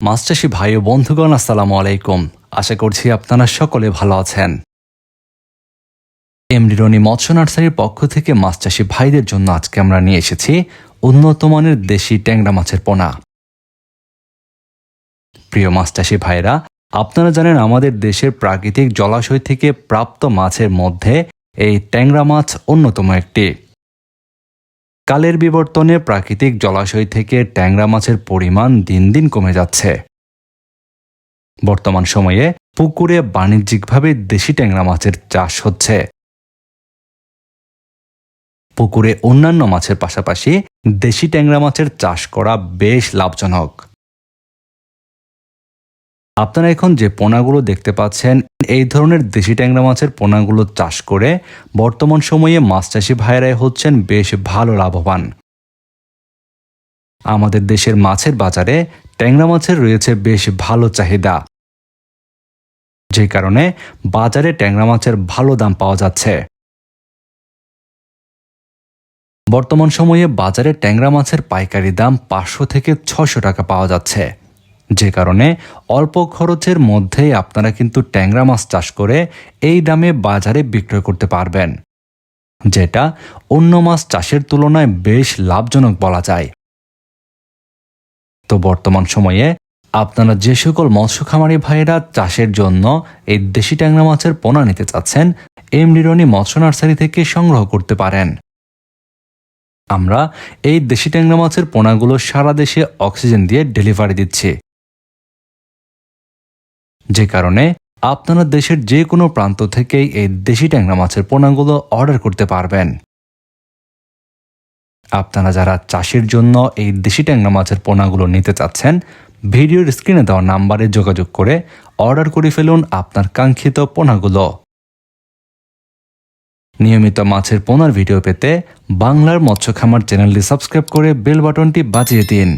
মাছ চাষি ভাই ও বন্ধুগণ, আসসালামু আলাইকুম। আশা করছি আপনারা সকলে ভালো আছেন। এমডিরনি মৎস্য নার্সারির পক্ষ থেকে মাছ চাষি ভাইদের জন্য আজকে আমরা নিয়ে এসেছি উন্নত মানের দেশি ট্যাংরা মাছের পোনা। প্রিয় মাছ চাষি ভাইরা আপনারা জানেন আমাদের দেশের প্রাকৃতিক জলাশয় থেকে প্রাপ্ত মাছের মধ্যে এই ট্যাংরা মাছ অন্যতম একটি। কালের বিবর্তনে প্রাকৃতিক জলাশয় থেকে ট্যাংরা মাছের পরিমাণ দিন দিন কমে যাচ্ছে। বর্তমান সময়ে পুকুরে বাণিজ্যিকভাবে দেশি ট্যাংরা মাছের চাষ হচ্ছে। পুকুরে অন্যান্য মাছের পাশাপাশি দেশি ট্যাংরা মাছের চাষ করা বেশ লাভজনক। আপনারা এখন যে পোনাগুলো দেখতে পাচ্ছেন, এই ধরনের দেশি ট্যাংরা মাছের পোনাগুলো চাষ করে বর্তমান সময়ে মাছ চাষি ভাইরাই হচ্ছেন বেশ ভালো লাভবান। আমাদের দেশের মাছের বাজারে ট্যাংরা মাছের রয়েছে বেশ ভালো চাহিদা। যে কারণে বাজারে ট্যাংরা মাছের ভালো দাম পাওয়া যাচ্ছে। বর্তমান সময়ে বাজারে ট্যাংরা মাছের পাইকারি দাম পাঁচশো থেকে ছশো টাকা পাওয়া যাচ্ছে। যে কারণে অল্প খরচের মধ্যেই আপনারা কিন্তু ট্যাংরা মাছ চাষ করে এই দামে বাজারে বিক্রয় করতে পারবেন, যেটা অন্য মাছ চাষের তুলনায় বেশ লাভজনক বলা যায়। তো বর্তমান সময়ে আপনারা যে সকল মৎস্য খামারি ভাইয়েরা চাষের জন্য এই দেশি ট্যাংরা মাছের পোনা নিতে চাচ্ছেন এমডিরনি মৎস্য নার্সারি থেকে সংগ্রহ করতে পারেন। আমরা এই দেশি ট্যাংরা মাছের পোনাগুলো সারা দেশে অক্সিজেন দিয়ে ডেলিভারি দিচ্ছি। যে কারণে আপনারা দেশের যে কোনো প্রান্ত থেকেই এই দেশি ট্যাংরা মাছের পোনাগুলো অর্ডার করতে পারবেন। আপনারা যারা চাষের জন্য এই দেশি ট্যাংরা মাছের পোনাগুলো নিতে চাচ্ছেন, ভিডিওর স্ক্রিনে দেওয়া নাম্বারে যোগাযোগ করে অর্ডার করে ফেলুন আপনার কাঙ্ক্ষিত পোনাগুলো। নিয়মিত মাছের পোনার ভিডিও পেতে বাংলার মৎস্য খামার চ্যানেলটি সাবস্ক্রাইব করে বেল বাটনটি বাজিয়ে দিন।